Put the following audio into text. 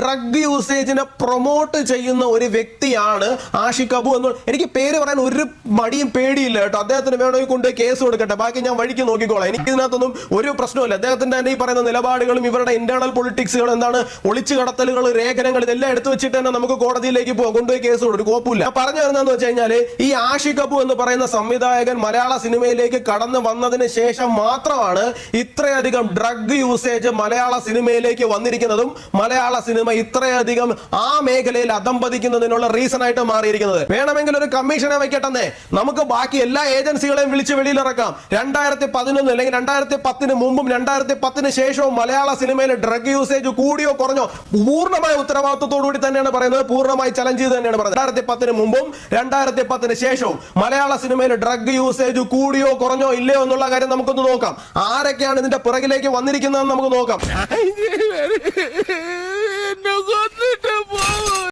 Drug യൂസേജിനെ promote ചെയ്യുന്ന ഒരു വ്യക്തിയാണ് ആഷിഖ് അബു എന്ന് എനിക്ക് പേര് പറയാൻ ഒരു മടിയും പേടിയില്ല കേട്ടോ. അദ്ദേഹത്തിന് വേണമെങ്കിൽ കൊണ്ട് കേസ് കൊടുക്കട്ടെ. ബാക്കി ഞാൻ വഴിക്ക് നോക്കിക്കോളാം. എനിക്ക് ഇതിനകത്തൊന്നും ഒരു പ്രശ്നമില്ല അദ്ദേഹത്തിന്റെ തന്നെ ഈ പറയുന്ന നിലപാടുകളും ഇവരുടെ ഇന്റേണൽ പൊളിറ്റിക്സുകൾ എന്താണ്? ഒളിച്ചു കടത്തലുകൾ രേഖനങ്ങൾ ഇതെല്ലാം എടുത്തു വെച്ചിട്ട് തന്നെ നമുക്ക് കോടതിയിലേക്ക് പോകാം കൊണ്ടുപോയി കേസ് കൊടുക്കും. കുഴപ്പമില്ല പറഞ്ഞു വരുന്നതെന്ന് വെച്ച് കഴിഞ്ഞാൽ ഈ ആഷിഖ് അബു എന്ന് പറയുന്ന സംവിധായകൻ മലയാള സിനിമയിലേക്ക് കടന്നു വന്നതിന് ശേഷം മാത്രമാണ് ഇത്രയധികം ഡ്രഗ് യൂസേജ് മലയാള സിനിമയിലേക്ക് വന്നിരിക്കുന്നതും മലയാള സിനിമ ഇത്രയധികം ആ മേഖലയിൽ അതമ്പതിക്കുന്നതിനുള്ള റീസൺ ആയിട്ട് മാറിയിരിക്കുന്നത്. വേണമെങ്കിൽ ഒരു കമ്മീഷനെ വെക്കട്ടെന്നേ. നമുക്ക് ബാക്കി എല്ലാ ഏജൻസികളെയും വിളിച്ച് വെളിയിലിറക്കാം. രണ്ടായിരത്തി പതിനൊന്ന് അല്ലെങ്കിൽ രണ്ടായിരത്തി പത്തിന് മുമ്പും രണ്ടായിരത്തി പത്തിന് ശേഷവും മലയാള സിനിമയിൽ ഡ്രഗ് യൂസേജ് കൂടിയോ കുറഞ്ഞോ പൂർണമായ ഉത്തരവാദിത്വത്തോടു കൂടി തന്നെയാണ് പറയുന്നത്. പൂർണമായി ചലഞ്ച് ചെയ്ത് തന്നെയാണ് പറയുന്നത്. രണ്ടായിരത്തി പത്തിന് മുമ്പും രണ്ടായിരത്തി പത്തിന് ശേഷവും മലയാള സിനിമയിൽ ഡ്രഗ് യൂസേജ് കൂടിയോ കുറഞ്ഞോ ഇല്ലയോ എന്നുള്ള കാര്യം നമുക്കൊന്ന് നോക്കാം. ആരൊക്കെയാണ് ഇതിന്റെ പിറകിലേക്ക് വന്നിരിക്കുന്നതെന്ന് നമുക്ക് നോക്കാം.